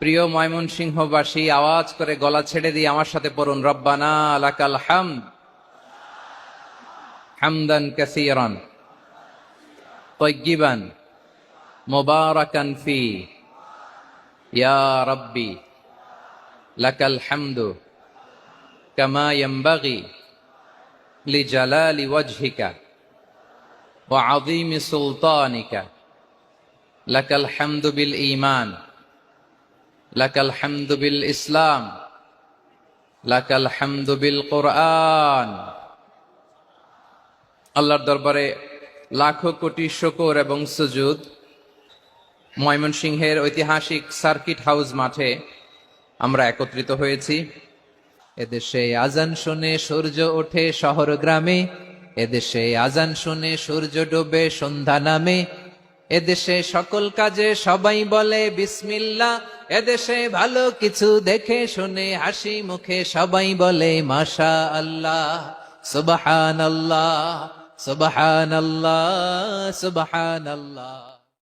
প্রিয় ময়মন সিংহবাসী আওয়াজ করে গলা ছেড়ে দিয়ে আমার সাথে পড়ুন, রব্বানা আলাকাল হাম হামদান কাসিরান তৈগিবান মোবারাকান ফি। ইয়া রব্বি, লাকাল হামদু কামা ইয়ামবাগি লিজালালি ওয়াজহিকা ওয়া আযীমি সুলতানিকা। লাকাল হামদু বিল ঈমান। লাকাল হামদুবিল ইসলাম, লাকাল হামদুবিল কোরআন। আল্লাহর দরবারে লাখো কোটি শকর এবং সুজুদ। ময়মনসিংহের ঐতিহাসিক সার্কিট হাউস মাঠে আমরা একত্রিত হয়েছি। এদেশে আজান শুনে সূর্য ওঠে শহর গ্রামে, এদেশে আজান শুনে সূর্য ডোবে সন্ধ্যা নামে, এদেশে সকল কাজে সবাই বলে বিসমিল্লা এদেশে ভালো কিছু দেখে শুনে হাসি মুখে সবাই বলে মাশা আল্লাহ সুবাহান আল্লাহ সুবাহান আল্লাহ সুবাহান আল্লাহ